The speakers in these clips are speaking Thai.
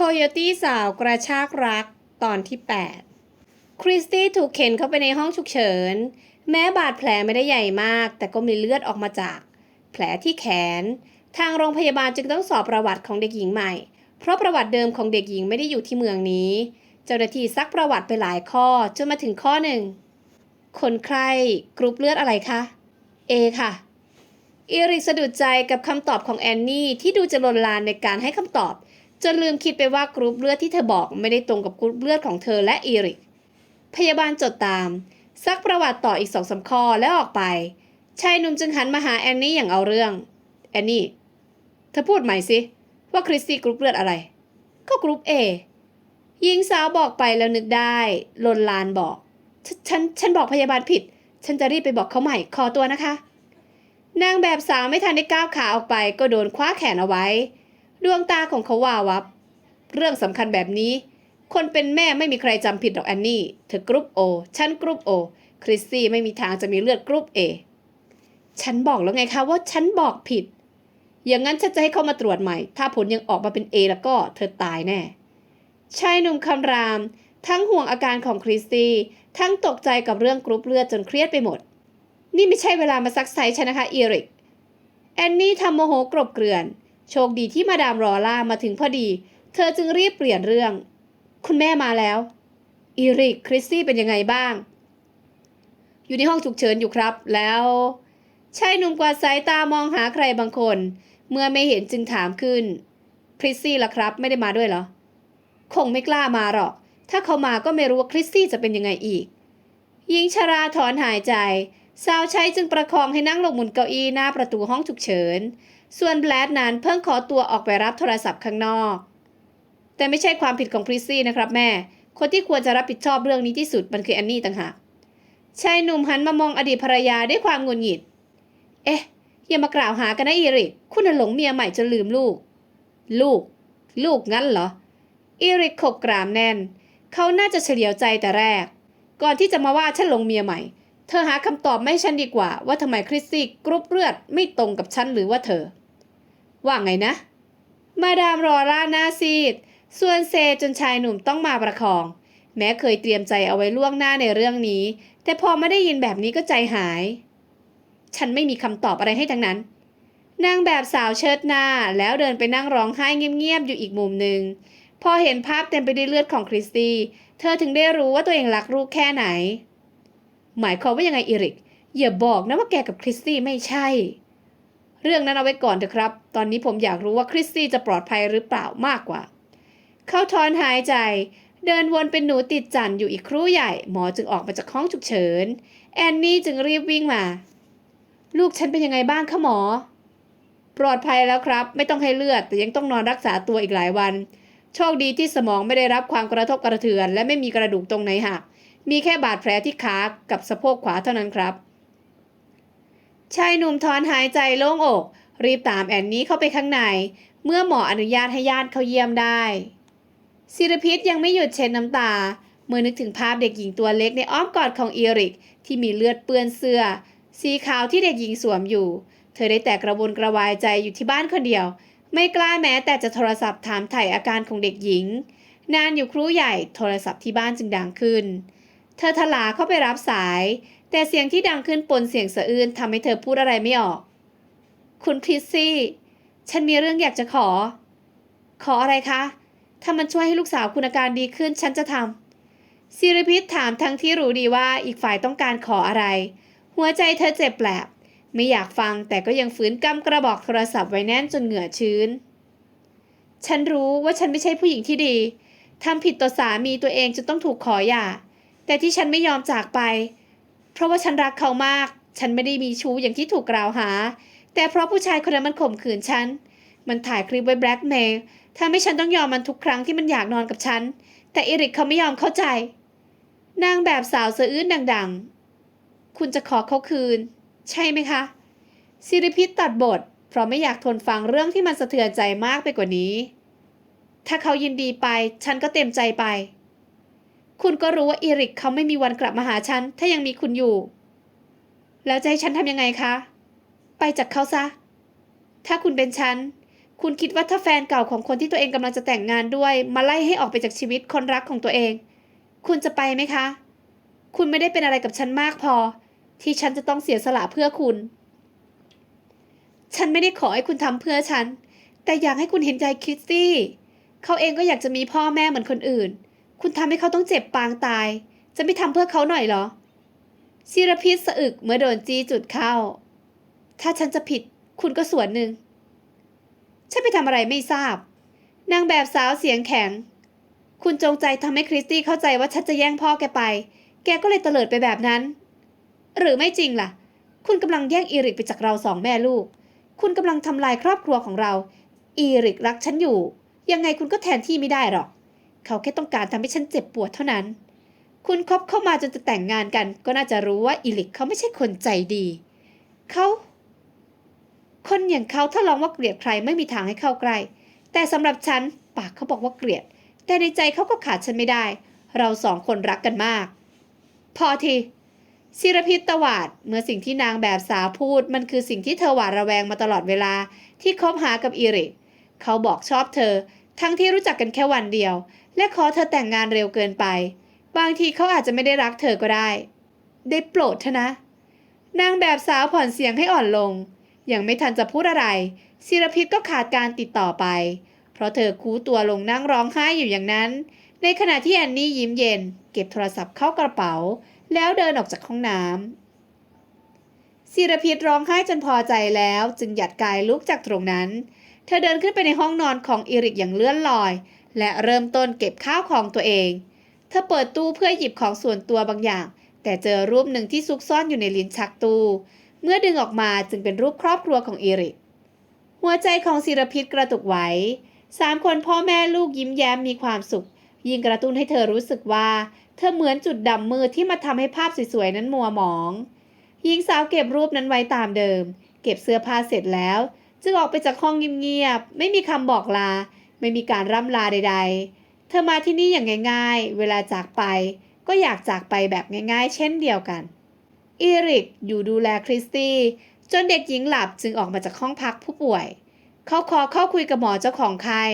โคโยตี้สาวกระชากรักตอนที่ 8 คริสตี้ถูกเข็นเข้าไปในห้องฉุกเฉิน แม้บาดแผลไม่ได้ใหญ่มาก แต่ก็มีเลือดออกมาจาก แผลที่แขน ทางโรงพยาบาลจึงต้องสอบประวัติของเด็กหญิงใหม่ เพราะประวัติเดิมของเด็กหญิงไม่ได้อยู่ที่เมืองนี้ เจ้าหน้าที่ซักประวัติไปหลายข้อจนมาถึงข้อหนึ่งคนไข้กรุ๊ปเลือดอะไรคะ A ค่ะอีริกสะดุดใจกับคำตอบของแอนนี่ที่ดูจะลนลานในการให้คำตอบ จนลืมคิดไปว่ากรุ๊ปเลือดที่เธอบอกไม่ได้ตรงกับกรุ๊ปเลือดของเธอและอีริก พยาบาลจดตามซักประวัติต่ออีกสองสามข้อแล้วออกไป ชายหนุ่มจึงหันมาหาแอนนี่อย่างเอาเรื่อง แอนนี่ เธอพูดใหม่สิว่าคริสตี้กรุ๊ปเลือดอะไร ก็กรุ๊ปเอหญิงสาวบอกไปแล้วนึกได้ลนลานบอกฉฉันฉันบอกพยาบาลผิด ฉันจะรีบไปบอกเขาใหม่ขอตัวนะคะ นางแบบสาวไม่ทันได้ก้าวขาออกไป ก็โดนคว้าแขนเอาไว้ ดวงตาของเขาวาววับ เรื่องสำคัญแบบนี้ คนเป็นแม่ไม่มีใครจำผิดหรอกแอนนี่ เธอกรุ๊ปโอฉันกรุ๊ปโอคริสซี่ไม่มีทางจะมีเลือดกรุ๊ปเอฉันบอกแล้วไงคะว่าฉันบอกผิด อย่างนั้นฉันจะให้เขามาตรวจใหม่ ถ้าผลยังออกมาเป็นเอแล้วก็เธอตายแน่ชายหนุ่มคำราม ทั้งห่วงอาการของคริสตี้ทั้งตกใจกับเรื่องกรุ๊ปเลือดจนเครียดไปหมด นี่ไม่ใช่เวลามาซักไซฉันนะคะเอริกแอนนี่ทำโมโหกรบเกลื่อน โชคดีที่มาดามรอล่ามาถึงพอดี เธอจึงรีบเปลี่ยนเรื่อง คุณแม่มาแล้ว อีริกคริสซี่เป็นยังไงบ้าง อยู่ในห้องฉุกเฉินอยู่ครับ แล้วชายหนุ่มกวาดสายตามองหาใครบางคน เมื่อไม่เห็นจึงถามขึ้นคริสซี่ล่ะครับ ไม่ได้มาด้วยเหรอ คงไม่กล้ามาหรอก ถ้าเขามาก็ไม่รู้ว่าคริสซี่จะเป็นยังไงอีกหญิงชราถอนหายใจ สาวใช้จึงประคองให้นั่งลงบนเก้าอี้หน้าประตูห้องฉุกเฉิน ส่วนแบลดนั้นเพิ่งขอตัวออกไปรับโทรศัพท์ข้างนอก แต่ไม่ใช่ความผิดของคริสซี่นะครับแม่ คนที่ควรจะรับผิดชอบเรื่องนี้ที่สุดมันคือแอนนี่ต่างหาก ชายหนุ่มหันมามองอดีตภรรยาด้วยความงุดหงิด เอ๊ะ อย่ามากล่าวหากันนะอีริก คุณน่ะหลงเมียใหม่จนลืมลูก ลูก ลูกงั้นเหรอ อีริกขบกรามแน่น เขาน่าจะเฉลียวใจแต่แรก ก่อนที่จะมาว่าฉันหลงเมียใหม่ เธอหาคำตอบไม่ให้ฉันดีกว่า ว่าทำไมคริสซี่กรุ๊ปเลือดไม่ตรงกับฉันหรือว่าเธอ ว่าไงนะ มาดามรอร่าหน้าซีด ส่วนเซจนชายหนุ่มต้องมาประคอง แม้เคยเตรียมใจเอาไว้ล่วงหน้าในเรื่องนี้ แต่พอไม่ได้ยินแบบนี้ก็ใจหาย ฉันไม่มีคำตอบอะไรให้ทั้งนั้น นางแบบสาวเชิดหน้าแล้วเดินไปนั่งร้องไห้เงียบๆอยู่อีกมุมหนึ่งพอเห็นภาพเต็มไปด้วยเลือดของคริสตี้ เธอถึงได้รู้ว่าตัวเองรักลูกแค่ไหน หมายความว่ายังไงอีริก อย่าบอกนะว่าแกกับคริสตี้ไม่ใช่ เรื่องนั้นเอาไว้ก่อนเถอะครับ ตอนนี้ผมอยากรู้ว่าคริสตี้จะปลอดภัยหรือเปล่ามากกว่า เขาถอนหายใจ เดินวนเป็นหนูติดจันอยู่อีกครู่ใหญ่ หมอจึงออกมาจากห้องฉุกเฉิน แอนนี่จึงรีบวิ่งมา ลูกฉันเป็นยังไงบ้างคะหมอ ปลอดภัยแล้วครับ ไม่ต้องให้เลือด แต่ยังต้องนอนรักษาตัวอีกหลายวัน โชคดีที่สมองไม่ได้รับความกระทบกระเทือน และไม่มีกระดูกตรงไหนหัก มีแค่บาดแผลที่ขากับสะโพกขวาเท่านั้นครับ ชายหนุ่มถอนหายใจโล่งอก รีบตามแอนนี่เข้าไปข้างใน เมื่อหมออนุญาตให้ญาติเขาเยี่ยมได้ศิรพิษยังไม่หยุดเช็ดน้ำตา เมื่อนึกถึงภาพเด็กหญิงตัวเล็กในอ้อมกอดของอีริก ที่มีเลือดเปื้อนเสื้อ สีขาวที่เด็กหญิงสวมอยู่ เธอได้แต่กระวนกระวายใจอยู่ที่บ้านคนเดียว ไม่กล้าแม้แต่จะโทรศัพท์ถามไถ่อาการของเด็กหญิง นานอยู่ครู่ใหญ่โทรศัพท์ที่บ้านจึงดังขึ้น เธอทลาเข้าไปรับสาย แต่เสียงที่ดังขึ้นปนเสียงสะอื้นทำให้เธอพูดอะไรไม่ออก คุณคริสซี่ ฉันมีเรื่องอยากจะขอ ขออะไรคะ ถ้ามันช่วยให้ลูกสาวคุณอาการดีขึ้นฉันจะทำซิริพิษถามทั้งที่รู้ดีว่าอีกฝ่ายต้องการขออะไร หัวใจเธอเจ็บแปลบ ไม่อยากฟังแต่ก็ยังฝืนกำกระบอกโทรศัพท์ไว้แน่นจนเหงื่อชื้น ฉันรู้ว่าฉันไม่ใช่ผู้หญิงที่ดีทำผิดต่อสามีตัวเองจนต้องถูกขอหย่า แต่ที่ฉันไม่ยอมจากไปเพราะว่าฉันรักเขามาก ฉันไม่ได้มีชู้อย่างที่ถูกกล่าวหา แต่เพราะผู้ชายคนนั้นมันข่มขืนฉัน มันถ่ายคลิปไว้แบล็กเมย์ทำให้ฉันต้องยอมมันทุกครั้งที่มันอยากนอนกับฉัน แต่เอริกเขาไม่ยอมเข้าใจ นางแบบสาวเสะอื้นดังๆ คุณจะขอเขาคืน ใช่ไหมคะ ซิริพิษตัดบท เพราะไม่อยากทนฟังเรื่องที่มันสะเทือนใจมากไปกว่านี้ ถ้าเขายินดีไป ฉันก็เต็มใจไป คุณก็รู้ว่าอีริกเขาไม่มีวันกลับมาหาฉัน ถ้ายังมีคุณอยู่ แล้วจะให้ฉันทำยังไงคะ ไปจากเขาซะ ถ้าคุณเป็นฉัน คุณคิดว่าถ้าแฟนเก่าของคนที่ตัวเองกำลังจะแต่งงานด้วย มาไล่ให้ออกไปจากชีวิตคนรักของตัวเอง คุณจะไปไหมคะ คุณไม่ได้เป็นอะไรกับฉันมากพอ ที่ฉันจะต้องเสียสละเพื่อคุณ ฉันไม่ได้ขอให้คุณทำเพื่อฉัน แต่อยากให้คุณเห็นใจคริสตี้ เขาเองก็อยากจะมีพ่อแม่เหมือนคนอื่น คุณทำให้เขาต้องเจ็บปางตาย จะไม่ทำเพื่อเขาหน่อยเหรอศิรพิษสะอึกเมื่อโดนจี้จุดเข้า ถ้าฉันจะผิด คุณก็ส่วนหนึ่ง ฉันไปทำอะไรไม่ทราบ นางแบบสาวเสียงแข็ง คุณจงใจทำให้คริสตี้เข้าใจว่าฉันจะแย่งพ่อแกไป แกก็เลยเตลิดไปแบบนั้น หรือไม่จริงล่ะ คุณกำลังแย่งอีริกไปจากเราสองแม่ลูก คุณกำลังทำลายครอบครัวของเรา อีริกรักฉันอยู่ ยังไงคุณก็แทนที่ไม่ได้หรอก เขาแค่ต้องการทำให้ฉันเจ็บปวดเท่านั้น คุณคบเข้ามาจนจะแต่งงานกัน ก็น่าจะรู้ว่าอีริกเขาไม่ใช่คนใจดี เขา คนอย่างเขาถ้าลองว่าเกลียดใครไม่มีทางให้เข้าใกล้ แต่สำหรับฉันปากเขาบอกว่าเกลียด แต่ในใจเขาก็ขาดฉันไม่ได้ เราสองคนรักกันมาก พอทีศิรพิษตวาดเมื่อสิ่งที่นางแบบสาวพูด มันคือสิ่งที่เธอหวาดระแวงมาตลอดเวลาที่คบหากับอีริกเขาบอกชอบเธอ ทั้งที่รู้จักกันแค่วันเดียว และขอเธอแต่งงานเร็วเกินไป บางทีเขาอาจจะไม่ได้รักเธอก็ได้ ได้โปรดเถอะนะ นางแบบสาวผ่อนเสียงให้อ่อนลง ยังไม่ทันจะพูดอะไรศิรพิษก็ขาดการติดต่อไป เพราะเธอคูตัวลงนั่งร้องไห้อยู่อย่างนั้น ในขณะที่แอนนี่ยิ้มเย็น เก็บโทรศัพท์เข้ากระเป๋า แล้วเดินออกจากห้องน้ำศิรพิษร้องไห้จนพอใจแล้ว จึงหยัดกายลุกจากตรงนั้น เธอเดินขึ้นไปในห้องนอนของอีริกอย่างเลื่อนลอย และเริ่มต้นเก็บข้าวของตัวเอง เธอเปิดตู้เพื่อหยิบของส่วนตัวบางอย่าง แต่เจอรูปหนึ่งที่ซุกซ่อนอยู่ในลิ้นชักตู้ เมื่อดึงออกมาจึงเป็นรูปครอบครัวของอีริก หัวใจของศิรพิษกระตุกไหวสามคนพ่อแม่ลูกยิ้มแย้มมีความสุข ยิ่งกระตุ้นให้เธอรู้สึกว่า เธอเหมือนจุดดำมืดที่มาทำให้ภาพสวยๆนั้นมัวหมองหญิงสาวเก็บรูปนั้นไว้ตามเดิม เก็บเสื้อผ้าเสร็จแล้ว จึงออกไปจากห้องเงียบๆ ไม่มีคำบอกลา ไม่มีการร่ำลาใด ๆ เธอมาที่นี่อย่างง่าย ๆ เวลาจากไป ก็อยากจากไปแบบง่าย ๆ เช่นเดียวกัน อีริกอยู่ดูแลคริสตี้จนเด็กหญิงหลับจึงออกมาจากห้องพักผู้ป่วย เขาขอเข้าคุยกับหมอเจ้าของไข้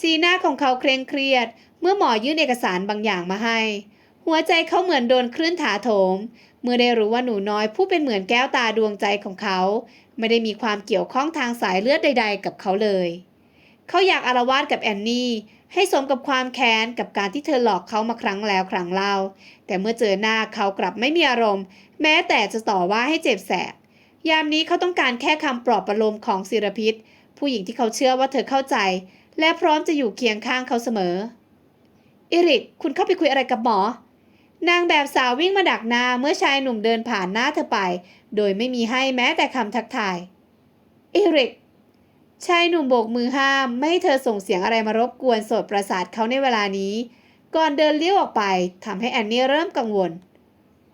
สีหน้าของเขาเคร่งเครียด เมื่อหมอยื่นเอกสารบางอย่างมาให้ หัวใจเขาเหมือนโดนคลื่นถาโถม เมื่อได้รู้ว่าหนูน้อยผู้เป็นเหมือนแก้วตาดวงใจของเขา ไม่ได้มีความเกี่ยวข้องทางสายเลือดใด ๆ กับเขาเลย เขาอยากอารวาสกับแอนนี่ ให้สมกับความแค้นกับการที่เธอหลอกเขามาครั้งแล้วครั้งเล่า แต่เมื่อเจอหน้าเขากลับไม่มีอารมณ์ แม้แต่จะต่อว่าให้เจ็บแสบ ยามนี้เขาต้องการแค่คำปลอบประโลมของศิรพิษ ผู้หญิงที่เขาเชื่อว่าเธอเข้าใจ และพร้อมจะอยู่เคียงข้างเขาเสมอ อิริก คุณเข้าไปคุยอะไรกับหมอ นางแบบสาววิ่งมาดักหน้าเมื่อชายหนุ่มเดินผ่านหน้าเธอไป โดยไม่มีให้แม้แต่คำทักทาย เอริก ชายหนุ่มโบกมือห้ามไม่ให้เธอส่งเสียงอะไรมารบกวนโสดประสาทเขาในเวลานี้ ก่อนเดินเลี้ยวออกไปทำให้แอนนี่เริ่มกังวล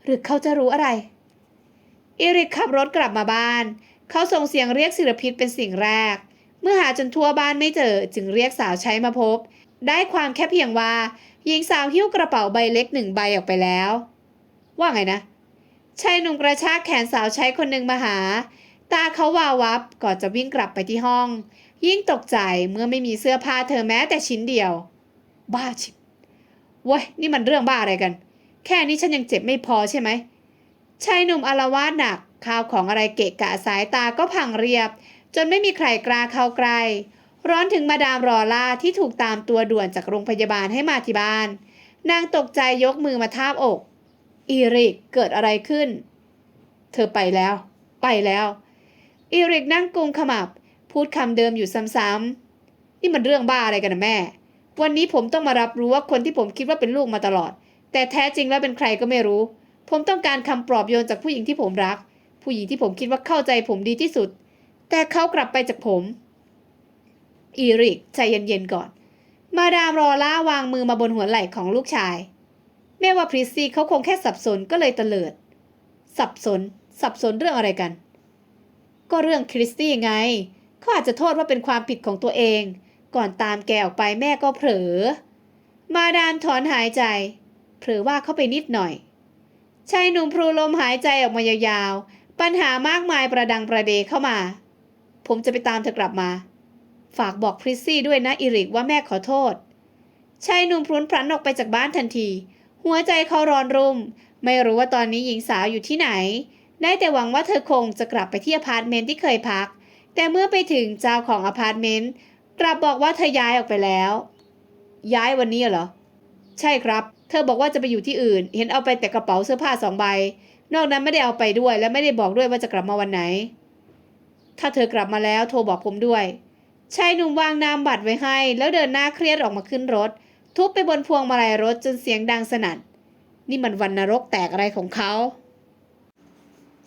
หรือเขาจะรู้อะไร เอริกขับรถกลับมาบ้าน เขาส่งเสียงเรียกศิลพิษเป็นสิ่งแรก เมื่อหาจนทั่วบ้านไม่เจอจึงเรียกสาวใช้มาพบ ได้ความแค่เพียงว่าหญิงสาวหิ้วกระเป๋าใบเล็กหนึ่งใบออกไปแล้ว ว่าไงนะ ชายหนุ่มกระชากแขนสาวใช้คนหนึ่งมาหา ตาเขาวาววับก่อนจะวิ่งกลับไปที่ห้อง ยิ่งตกใจเมื่อไม่มีเสื้อผ้าเธอแม้แต่ชิ้นเดียว บ้าชิบเว้ยนี่มันเรื่องบ้าอะไรกัน แค่นี้ฉันยังเจ็บไม่พอใช่ไหมชายหนุ่มอารวาสหนักข้าวของอะไรเกะกะสายตาก็พังเรียบ จนไม่มีใครกล้าเข้าใกล้ร้อนถึงมาดามรอล่าที่ถูกตามตัวด่วนจากโรงพยาบาลให้มาที่บ้าน นางตกใจยกมือมาทาบอก อีริกเกิดอะไรขึ้น เธอไปแล้ว ไปแล้ว อีริกนั่งกุมขมับ พูดคำเดิมอยู่ซ้ำๆนี่มันเรื่องบ้าอะไรกันนะแม่ วันนี้ผมต้องมารับรู้ว่าคนที่ผมคิดว่าเป็นลูกมาตลอด แต่แท้จริงแล้วเป็นใครก็ไม่รู้ ผมต้องการคำปลอบโยนจากผู้หญิงที่ผมรัก ผู้หญิงที่ผมคิดว่าเข้าใจผมดีที่สุด แต่เขากลับไปจากผม อีริกใจเย็นๆก่อน มาดามรอล่าวางมือมาบนหัวไหล่ของลูกชาย แม่ว่าพริซซี่เขาคงแค่สับสนก็เลยเตลิด สับสน สับสนเรื่องอะไรกัน ก็เรื่องคริสตี้ไง เขาอาจจะโทษว่าเป็นความผิดของตัวเอง ก่อนตามแกออกไปแม่ก็เผลอ มาดามถอนหายใจ เผลอว่าเข้าไปนิดหน่อย ชายหนุ่มพลูลมหายใจออกมายาวๆ ปัญหามากมายประดังประเดเข้ามา ผมจะไปตามเธอกลับมา ฝากบอกพริซซี่ด้วยนะอิริกว่าแม่ขอโทษ ชายหนุ่มพลุนพลันออกไปจากบ้านทันที หัวใจเขาร้อนรุ่ม ไม่รู้ว่าตอนนี้หญิงสาวอยู่ที่ไหน ได้แต่หวังว่าเธอคงจะกลับไปที่อพาร์ตเมนต์ที่เคยพัก แต่เมื่อไปถึงเจ้าของอพาร์ตเมนต์กลับบอกว่าเธอย้ายออกไปแล้ว ย้ายวันนี้เหรอ ใช่ครับ เธอบอกว่าจะไปอยู่ที่อื่น เห็นเอาไปแต่กระเป๋าเสื้อผ้าสองใบ นอกนั้นไม่ได้เอาไปด้วย และไม่ได้บอกด้วยว่าจะกลับมาวันไหน ถ้าเธอกลับมาแล้วโทรบอกผมด้วยชายหนุ่มวางนามบัตรไว้ให้ แล้วเดินหน้าเครียดออกมาขึ้นรถ ทุบไปบนพวงมาลัยรถจนเสียงดังสนั่น นี่มันวันนรกแตกอะไรของเขา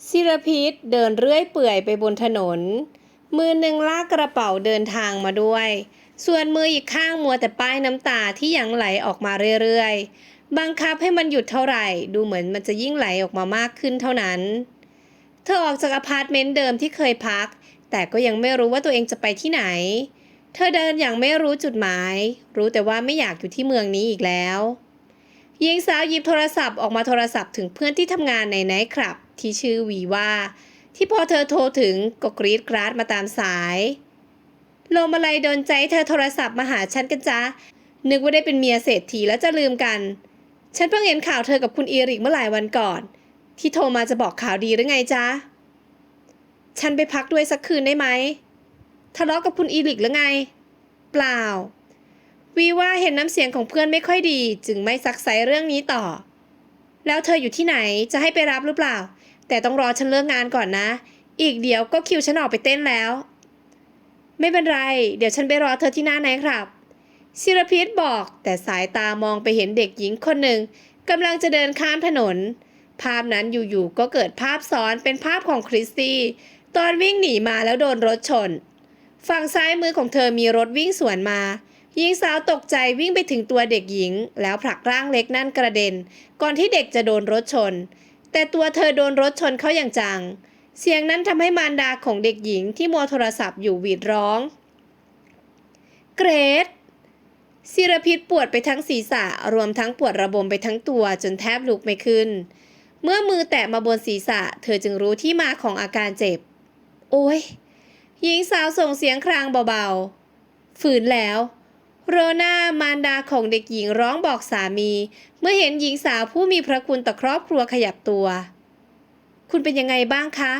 ศิรพิษเดินเรื่อยเปื่อยไปบนถนน มือหนึ่งลากกระเป๋าเดินทางมาด้วย ส่วนมืออีกข้างมัวแต่ป้ายน้ำตาที่ยังไหลออกมาเรื่อยๆ บังคับให้มันหยุดเท่าไหร่ ดูเหมือนมันจะยิ่งไหลออกมามากขึ้นเท่านั้น เธอออกจากอพาร์ตเมนต์เดิมที่เคยพัก แต่ก็ยังไม่รู้ว่าตัวเองจะไปที่ไหน เธอเดินอย่างไม่รู้จุดหมาย รู้แต่ว่าไม่อยากอยู่ที่เมืองนี้อีกแล้วหญิงสาวหยิบโทรศัพท์ออกมาโทรศัพท์ถึงเพื่อนที่ทำงานในไนท์คลับ ที่ชื่อวีว่า ที่พอเธอโทรถึงก็กรีดกราดมาตามสายลมอะไรโดนใจเธอโทรศัพท์มาหาฉันกันจ๊ะนึกว่าได้เป็นเมียเศรษฐีแล้วจะลืมกัน ฉันเพิ่งเห็นข่าวเธอกับคุณอีริกเมื่อหลายวันก่อน ที่โทรมาจะบอกข่าวดีหรือไงจ๊ะฉันไปพักด้วยสักคืนได้ไหม ทะเลาะกับคุณอีริกหรือไง เปล่า วีว่าเห็นน้ำเสียงของเพื่อนไม่ค่อยดี จึงไม่ซักไซเรื่องนี้ต่อ แล้วเธออยู่ที่ไหนจะให้ไปรับหรือเปล่า แต่ต้องรอฉันเลิกงานก่อนนะ อีกเดี๋ยวก็คิวฉันออกไปเต้นแล้ว ไม่เป็นไร เดี๋ยวฉันไปรอเธอที่หน้าไหนครับศิรพิษบอกแต่สายตามองไปเห็นเด็กหญิงคนหนึ่งกำลังจะเดินข้ามถนน ภาพนั้นอยู่ๆก็เกิดภาพซ้อนเป็นภาพของคริสตี้ ตอนวิ่งหนีมาแล้วโดนรถชน ฝั่งซ้ายมือของเธอมีรถวิ่งสวนมา หญิงสาวตกใจวิ่งไปถึงตัวเด็กหญิง แล้วผลักร่างเล็กนั่นกระเด็น ก่อนที่เด็กจะโดนรถชน แต่ตัวเธอโดนรถชนเข้าอย่างจัง เสียงนั้นทำให้มารดาของเด็กหญิงที่มัวโทรศัพท์อยู่หวีดร้อง เกรดศิรพิษปวดไปทั้งศีรษะ รวมทั้งปวดระบมไปทั้งตัวจนแทบลุกไม่ขึ้น เมื่อมือแตะมาบนศีรษะ เธอจึงรู้ที่มาของอาการเจ็บ โอ้ย หญิงสาวส่งเสียงครางเบาๆ ฝืนแล้ว โรนามารดาของเด็กหญิงร้องบอกสามี เมื่อเห็นหญิงสาวผู้มีพระคุณต่อครอบครัวขยับตัว คุณเป็นยังไงบ้างคะ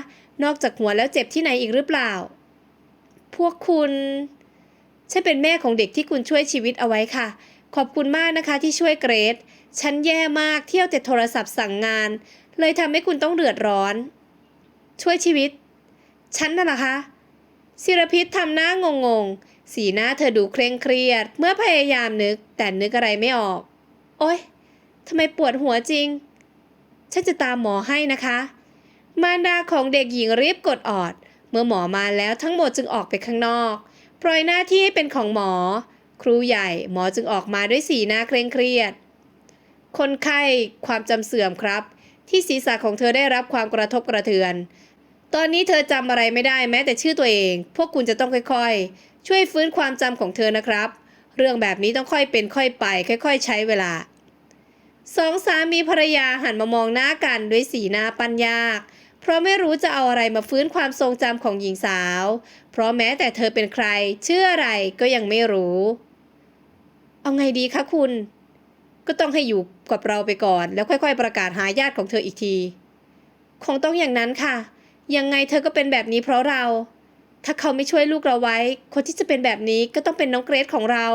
นอกจากหัวแล้วเจ็บที่ไหนอีกหรือเปล่า พวกคุณฉันเป็นแม่ของเด็กที่คุณช่วยชีวิตเอาไว้ค่ะ ขอบคุณมากนะคะที่ช่วยเกรซฉันแย่มากเที่ยวแต่โทรศัพท์สั่งงาน เลยทำให้คุณต้องเดือดร้อน ช่วยชีวิต ฉันน่ะเหรอคะ ศิรพิษทำหน้างงงๆสีหน้าเธอดูเคร่งเครียด เมื่อพยายามนึก แต่นึกอะไรไม่ออก โอ๊ยทำไมปวดหัวจริง ฉันจะตามหมอให้นะคะ มารดาของเด็กหญิงรีบกดออด เมื่อหมอมาแล้วทั้งหมดจึงออกไปข้างนอก ปล่อยหน้าที่ให้เป็นของหมอ ครูใหญ่หมอจึงออกมาด้วยสีหน้าเคร่งเครียด คนไข้ความจำเสื่อมครับ ที่ศีรษะของเธอได้รับความกระทบกระเทือน ตอนนี้เธอจำอะไรไม่ได้แม้แต่ชื่อตัวเอง พวกคุณจะต้องค่อยๆ ช่วยฟื้นความจำของเธอนะครับ เรื่องแบบนี้ต้องค่อยเป็นค่อยไป ค่อย ๆ ใช้เวลาสองสามีภรรยาหันมามองหน้ากันด้วยสีหน้าปัญยาก เพราะไม่รู้จะเอาอะไรมาฟื้นความทรงจำของหญิงสาว เพราะแม้แต่เธอเป็นใคร ชื่ออะไรก็ยังไม่รู้ เอาไงดีคะคุณ ก็ต้องให้อยู่กับเราไปก่อน แล้วค่อย ๆ ประกาศหาญาติของเธออีกที คงต้องอย่างนั้นค่ะ ยังไงเธอก็เป็นแบบนี้เพราะเรา ถ้าเขาไม่ช่วยลูกเราไว้ คนที่จะเป็นแบบนี้ก็ต้องเป็นน้องเกรซของเรา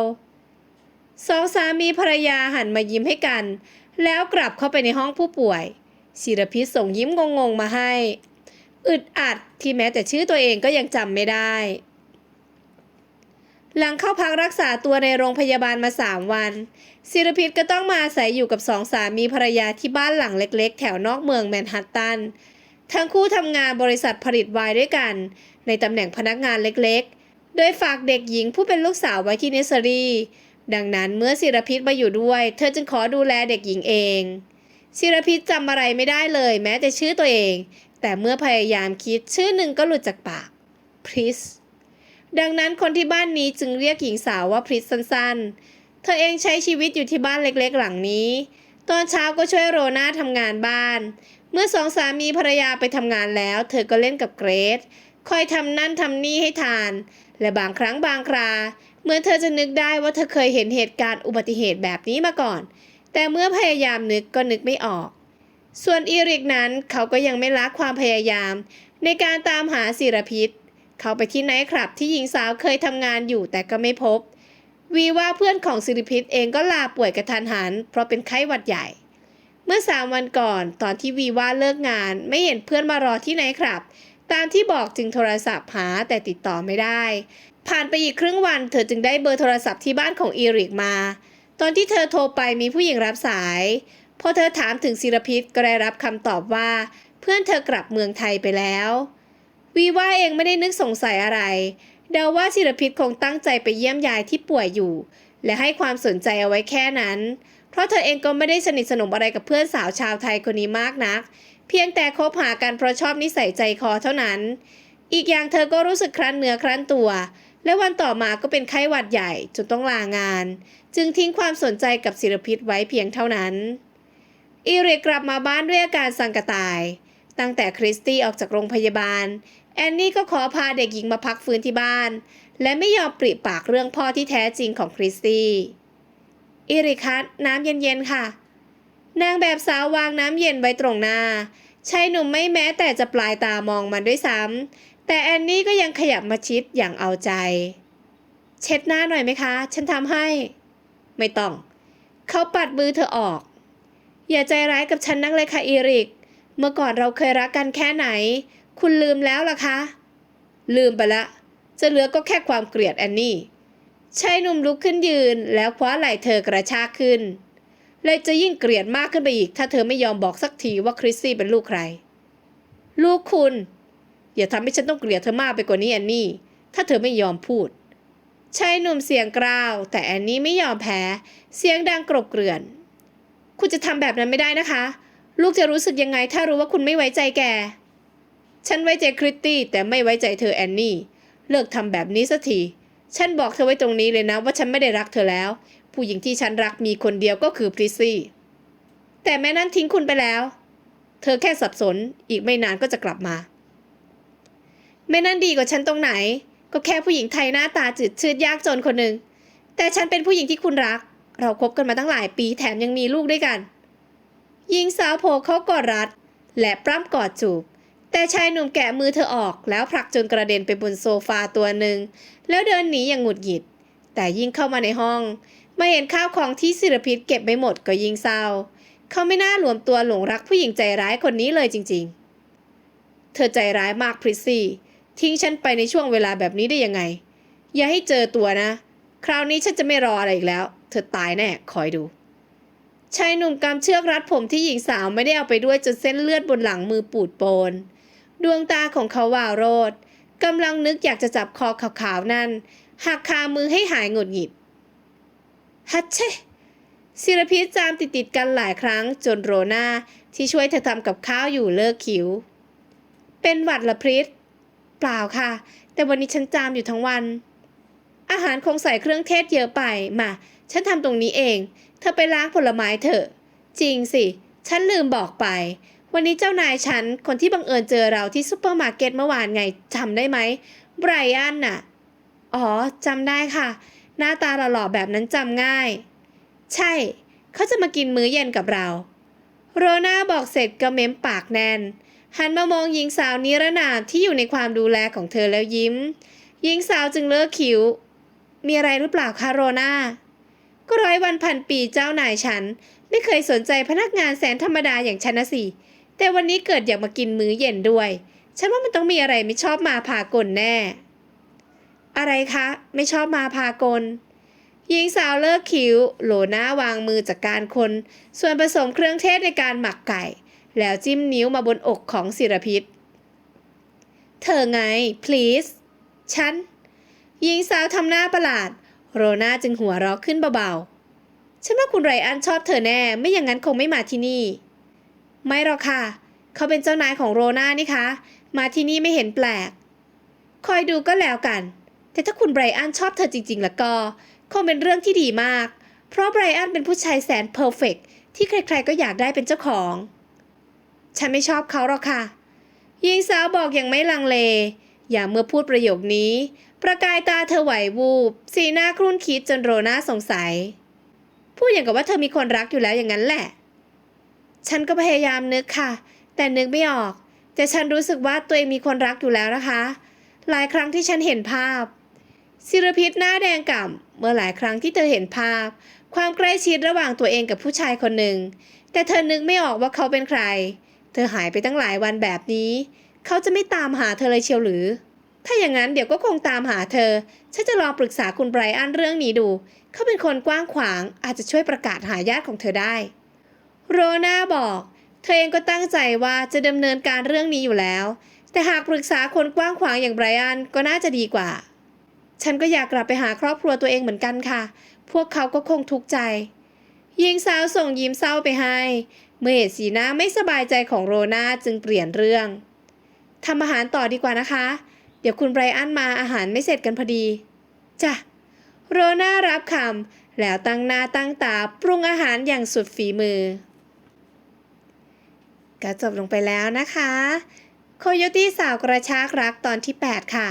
สองสามีภรรยาหันมายิ้มให้กัน แล้วกลับเข้าไปในห้องผู้ป่วยศิรพิษส่งยิ้มงงๆมาให้ อึดอัดที่แม้แต่ชื่อตัวเองก็ยังจำไม่ได้ หลังเข้าพักรักษาตัวในโรงพยาบาลมาสามวันศิรพิษก็ต้องมาอาศัยอยู่กับสองสามีภรรยาที่บ้านหลังเล็ก ๆ แถวนอกเมืองแมนฮัตตัน ทั้งคู่ทำงานบริษัทผลิตไวน์ด้วยกัน ในตำแหน่งพนักงานเล็กๆ โดยฝากเด็กหญิงผู้เป็นลูกสาวไว้ที่เนสซอรี่ ดังนั้นเมื่อศิรพิษมาอยู่ด้วย เธอจึงขอดูแลเด็กหญิงเองศิรพิษจำอะไรไม่ได้เลย แม้แต่ชื่อตัวเอง แต่เมื่อพยายามคิดชื่อหนึ่งก็หลุดจากปาก พริส ดังนั้นคนที่บ้านนี้จึงเรียกหญิงสาวว่าพริสสั้นๆ เธอเองใช้ชีวิตอยู่ที่บ้านเล็กๆ หลังนี้ ตอนเช้าก็ช่วยโรน่าทำงานบ้าน เมื่อสองสามีภรรยาไปทำงานแล้ว เธอก็เล่นกับเกรซคอยทำนั่นทำนี่ให้ทาน และบางครั้งบางคราเหมื่อนเธอจะนึกได้ว่าเธอเคยเห็นเหตุการณ์อุบัติเหตุแบบนี้มาก่อน แต่เมื่อพยายามนึกก็นึกไม่ออก ส่วนอีริกนั้นเขาก็ยังไม่ละความพยายาม ในการตามหาศิรพิษ เขาไปที่ไนท์คลับที่หญิงสาวเคยทำงานอยู่แต่ก็ไม่พบ วีว่าเพื่อนของศิริพิษเองก็ลาป่วยกระทันหัน เพราะเป็นไข้หวัดใหญ่ เมื่อสามวันก่อนตอนที่วีว่าเลิกงานไม่เห็นเพื่อนมารอที่ไหนคลับ ตามที่บอกจึงโทรศัพท์หาแต่ติดต่อไม่ได้ ผ่านไปอีกครึ่งวันเธอจึงได้เบอร์โทรศัพท์ที่บ้านของอีริกมา ตอนที่เธอโทรไปมีผู้หญิงรับสาย พอเธอถามถึงศิรพิษก็ได้รับคำตอบว่า เพื่อนเธอกลับเมืองไทยไปแล้ววีว่าเองไม่ได้นึกสงสัยอะไร เดาว่าศิรพิษคงตั้งใจไปเยี่ยมยายที่ป่วยอยู่ และให้ความสนใจเอาไว้แค่นั้น เพราะเธอเองก็ไม่ได้สนิทสนมอะไรกับเพื่อนสาวชาวไทยคนนี้มากนัก เพียงแต่คบหากันเพราะชอบนิสัยใจคอเท่านั้น อีกอย่างเธอก็รู้สึกครั้นเนื้อครั้นตัว และวันต่อมาก็เป็นไข้หวัดใหญ่จนต้องลางาน จึงทิ้งความสนใจกับศิลพิษไว้เพียงเท่านั้น อีริกกลับมาบ้านด้วยอาการสังกตาย ตั้งแต่คริสตี้ออกจากโรงพยาบาล แอนนี่ก็ขอพาเด็กหญิงมาพักฟื้นที่บ้าน และไม่ยอมปริปากเรื่องพ่อที่แท้จริงของคริสตี้ อีริคัสน้ำเย็นๆค่ะ นางแบบสาววางน้ำเย็นไว้ตรงหน้าชายหนุ่มไม่แม้แต่จะปลายตามองมันด้วยซ้ำแต่แอนนี่ก็ยังขยับมาชิดอย่างเอาใจ เช็ดหน้าหน่อยไหมคะ ฉันทำให้ ไม่ต้อง เขาปัดมือเธอออก อย่าใจร้ายกับฉันนักเลยค่ะอีริก เมื่อก่อนเราเคยรักกันแค่ไหน คุณลืมแล้วล่ะคะ ลืมไปละ จะเหลือก็แค่ความเกลียดแอนนี่ ชายหนุ่มลุกขึ้นยืน แล้วคว้าไหล่เธอกระชากขึ้น เลยจะยิ่งเกลียดมากขึ้นไปอีก ถ้าเธอไม่ยอมบอกสักทีว่าคริสซี่เป็นลูกใคร ลูกคุณ อย่าทำให้ฉันต้องเกลียดเธอมากไปกว่านี้แอนนี่ ถ้าเธอไม่ยอมพูดชายหนุ่มเสียงกราว แต่แอนนี่ไม่ยอมแพ้ เสียงดังกรบเกลื่อน คุณจะทำแบบนั้นไม่ได้นะคะ ลูกจะรู้สึกยังไงถ้ารู้ว่าคุณไม่ไว้ใจแก ฉันไว้ใจคริตตี้แต่ไม่ไว้ใจเธอแอนนี่ เลิกทำแบบนี้สักที ฉันบอกเธอไว้ตรงนี้เลยนะ ว่าฉันไม่ได้รักเธอแล้ว ผู้หญิงที่ฉันรักมีคนเดียวก็คือพริซซี่ แต่แม่นั้นทิ้งคุณไปแล้ว เธอแค่สับสนอีกไม่นานก็จะกลับมา แม่นั้นดีกว่าฉันตรงไหน ก็แค่ผู้หญิงไทยหน้าตาจืดชืดยากจนคนหนึ่ง แต่ฉันเป็นผู้หญิงที่คุณรัก เราคบกันมาตั้งหลายปีแถมยังมีลูกด้วยกันหญิงสาวโผล่เข้ากอดรัด และปล้ำกอดจูบ แต่ชายหนุ่มแกะมือเธอออก แล้วผลักจนกระเด็นไปบนโซฟาตัวหนึ่ง แล้วเดินหนีอย่างหงุดหงิด แต่ยิ่งเข้ามาในห้อง มาเห็นข้าวของที่ศิรพิษเก็บไม่หมดก็ยิ่งเศร้า เขาไม่น่าหลวมตัวหลงรักผู้หญิงใจร้ายคนนี้เลยจริง ๆ เธอใจร้ายมากพริซซี่ ทิ้งฉันไปในช่วงเวลาแบบนี้ได้ยังไง อย่าให้เจอตัวนะ คราวนี้ฉันจะไม่รออะไรอีกแล้ว เธอตายแน่คอยดูชายหนุ่มกำเชือกรัดผมที่หญิงสาวไม่ได้เอาไปด้วยจนเส้นเลือดบนหลังมือปูดโปน ดวงตาของเขาวาวโรดกำลังนึกอยากจะจับคอขาวๆนั่นหักคามือให้หายหงุดหงิด ฮัทเชศิรพิษจามติดติดๆกันหลายครั้งจนโรนาที่ช่วยเธอทำกับข้าวอยู่เลิกคิว เป็นหวัดละพริษเปล่าค่ะ แต่วันนี้ฉันจามอยู่ทั้งวัน อาหารคงใส่เครื่องเทศเยอะไป มา ฉันทำตรงนี้เอง เธอไปล้างผลไม้เถอะ จริงสิ ฉันลืมบอกไป วันนี้เจ้านายฉัน คนที่บังเอิญเจอเราที่ซูเปอร์มาร์เก็ตเมื่อวานไงจำได้ไหมไบรอันน่ะ อ๋อจำได้ค่ะ หน้าตาหล่อๆแบบนั้นจำง่าย ใช่ เขาจะมากินมื้อเย็นกับเรา โรนาบอกเสร็จก็เม้มปากแน่น หันมามองหญิงสาวนิรนามที่อยู่ในความดูแลของเธอแล้วยิ้ม หญิงสาวจึงเลิกคิ้ว มีอะไรหรือเปล่าคะโรนาก็ร้อยวันพันปีเจ้านายฉัน ไม่เคยสนใจพนักงานแสนธรรมดาอย่างฉันนะสิ แต่วันนี้เกิดอยากมากินมื้อเย็นด้วย ฉันว่ามันต้องมีอะไรไม่ชอบมาพากลแน่ อะไรคะ ไม่ชอบมาพากลหญิงสาวเลิกคิ้ว โหลหน้าวางมือจากการคน ส่วนผสมเครื่องเทศในการหมักไก่ แล้วจิ้มนิ้วมาบนอกของศิรพิษ เธอไง please ฉัน หญิงสาวทำหน้าประหลาด โรนาจึงหัวเราะขึ้นเบาๆ ฉันว่าคุณไรอันชอบเธอแน่ ไม่อย่างนั้นคงไม่มาที่นี่ ไม่หรอกค่ะ เขาเป็นเจ้านายของโรนานี่คะ มาที่นี่ไม่เห็นแปลก คอยดูก็แล้วกัน แต่ถ้าคุณไบรอันชอบเธอจริงๆแล้วก็คงเป็นเรื่องที่ดีมาก เพราะไบรอันเป็นผู้ชายแสนเพอร์เฟกที่ใครๆก็อยากได้เป็นเจ้าของ ฉันไม่ชอบเขาหรอกค่ะหญิงสาวบอกอย่างไม่ลังเล อย่าเมื่อพูดประโยคนี้ ประกายตาเธอไหววูบ สีหน้าครุ่นคิดจนโรน่าสงสัย พูดอย่างกับว่าเธอมีคนรักอยู่แล้วอย่างนั้นแหละ ฉันก็พยายามนึกค่ะ แต่นึกไม่ออก แต่ฉันรู้สึกว่าตัวเองมีคนรักอยู่แล้วนะคะ หลายครั้งที่ฉันเห็นภาพศิรพิษหน้าแดงก่ำเมื่อหลายครั้งที่เธอเห็นภาพ ความใกล้ชิดระหว่างตัวเองกับผู้ชายคนหนึ่ง แต่เธอนึกไม่ออกว่าเขาเป็นใคร เธอหายไปตั้งหลายวันแบบนี้ เขาจะไม่ตามหาเธอเลยเชียวหรือ ถ้าอย่างนั้นเดี๋ยวก็คงตามหาเธอ ฉันจะลองปรึกษาคุณไบรอันเรื่องนี้ดู เขาเป็นคนกว้างขวางอาจจะช่วยประกาศหาญาติของเธอได้ โรนาบอก เธอเองก็ตั้งใจว่าจะดำเนินการเรื่องนี้อยู่แล้ว แต่หากปรึกษาคนกว้างขวางอย่างไบรอันก็น่าจะดีกว่า ฉันก็อยากกลับไปหาครอบครัวตัวเองเหมือนกันค่ะ พวกเขาก็คงทุกข์ใจหญิงสาวส่งยิ้มเศร้าไปให้ เมื่อเห็นสีหน้าไม่สบายใจของโรนาจึงเปลี่ยนเรื่องทำอาหารต่อดีกว่านะคะ เดี๋ยวคุณไบรอันมาอาหารไม่เสร็จกันพอดี จ้ะ โรนารับคำแล้วตั้งหน้าตั้งตาปรุงอาหารอย่างสุดฝีมือ ก็จบลงไปแล้วนะคะโคโยตี้สาวกระชากรักตอนที่ 8 ค่ะ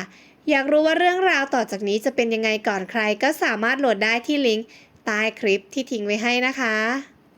อยากรู้ว่าเรื่องราวต่อจากนี้จะเป็นยังไงก่อนใคร ก็สามารถโหลดได้ที่ลิงก์ใต้คลิปที่ทิ้งไว้ให้นะคะ